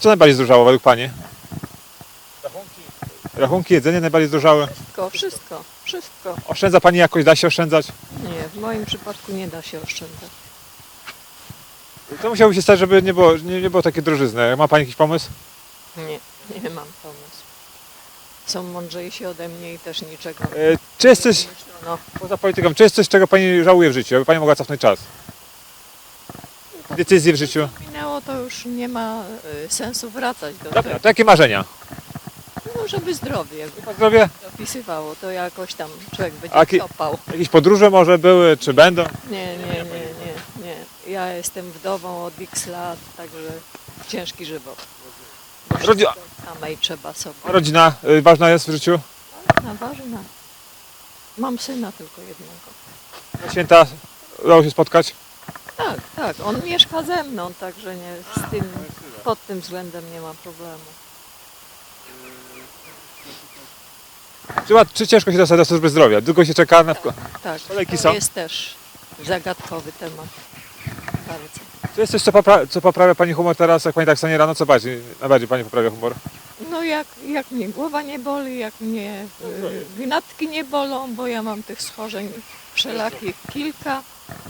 Co najbardziej zdrożało według Pani? Rachunki, jedzenie najbardziej zdrożałe. Wszystko, wszystko, wszystko. Oszczędza Pani jakoś? Da się oszczędzać? Nie, w moim przypadku nie da się oszczędzać. To musiałoby się stać, żeby nie było, nie, nie było takiej drożyzny. Ma Pani jakiś pomysł? Nie, nie mam pomysłu. Są mądrzejsi ode mnie i też niczego E, Czy jest coś, nie myślono. poza polityką, czy jest coś, czego Pani żałuje w życiu? Aby Pani mogła cofnąć czas? Decyzje w życiu? Minęło to już nie ma y, sensu wracać do Dobra, tego. to jakie marzenia? No, żeby zdrowie Zdrowie? dopisywało, to jakoś tam człowiek będzie A ki- kopał. Jakieś podróże może były, czy będą? Nie, nie, nie, nie, nie. Ja jestem wdową od x lat, także ciężki żywot. Bo Rodzi- wszystko samej trzeba sobie. A rodzina y, ważna jest w życiu? Na ważna. Mam syna tylko jednego. Na święta udało się spotkać? Tak, tak. On mieszka ze mną, także nie, z tym, pod tym względem nie ma problemu. Czy, łat- czy ciężko się dostać do służby zdrowia? Długo się czeka na... wko- Tak, Kolejki to są? jest też zagadkowy temat. Bardzo. Czy jest coś, co, popra- co poprawia Pani humor teraz, jak Pani tak stanie rano? Co bardziej, najbardziej Pani poprawia humor? No jak, jak mnie głowa nie boli, jak mnie y, gnatki nie bolą, bo ja mam tych schorzeń wszelakich kilka.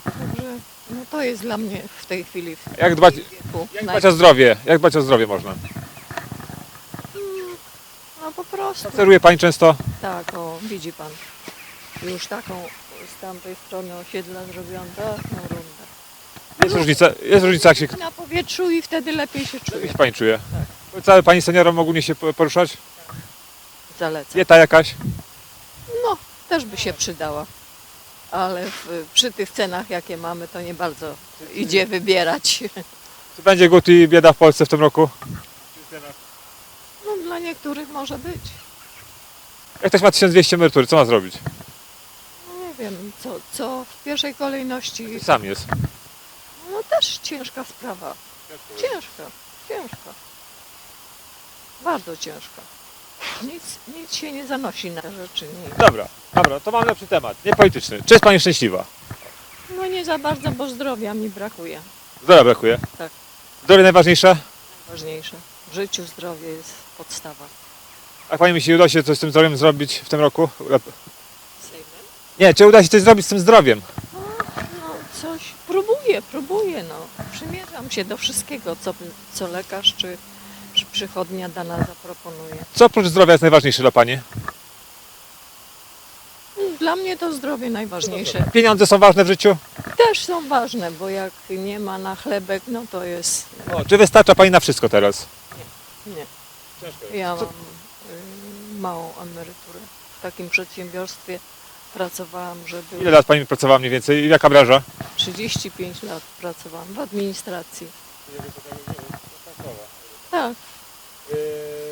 Także no to jest dla mnie w tej chwili w Jak dbać, wieku. jak dbać o zdrowie? Jak dbać o zdrowie można? No po prostu. Spaceruje Pani często? Tak, o, widzi pan. Już taką z tamtej strony osiedla zrobiłam taką rundę. Jest różnica, jest różnica jak się, Na powietrzu i wtedy lepiej się jak czuję. się Pani czuje? Całe Pani seniorom ogólnie się po- poruszać? Zalecam. Dieta jakaś? No, też by się przydała. Ale w, przy tych cenach, jakie mamy, to nie bardzo idzie wybierać. Czy będzie głód i bieda w Polsce w tym roku? No, dla niektórych może być. Jak ktoś ma 1200 emerytury, co ma zrobić? No, nie wiem, co, co w pierwszej kolejności. Sam jest. No też ciężka sprawa. Ciężka, ciężka. Bardzo ciężka. Nic, nic się nie zanosi na rzeczy. Nie. Dobra, dobra, to mam lepszy temat, nie polityczny. Czy jest Pani szczęśliwa? No nie za bardzo, bo zdrowia mi brakuje. Zdrowia brakuje? Tak. Zdrowie najważniejsze? Najważniejsze. W życiu zdrowie jest podstawa. A Pani myśli, uda się coś z tym zdrowiem zrobić w tym roku? Lep- Sejmem? Nie, czy uda się coś zrobić z tym zdrowiem? No coś próbuję, próbuję, no. Przymierzam się do wszystkiego, co, co lekarz czy przychodnia dana zaproponuje. Co oprócz zdrowia jest najważniejsze dla Pani? Dla mnie to zdrowie najważniejsze. Pieniądze są ważne w życiu? Też są ważne, bo jak nie ma na chlebek, no to jest... O, czy wystarcza Pani na wszystko teraz? Nie. Ja mam y, małą emeryturę. W takim przedsiębiorstwie pracowałam, żeby... Ile lat Pani pracowała mniej więcej? I Jaka branża? 35 lat pracowałam w administracji.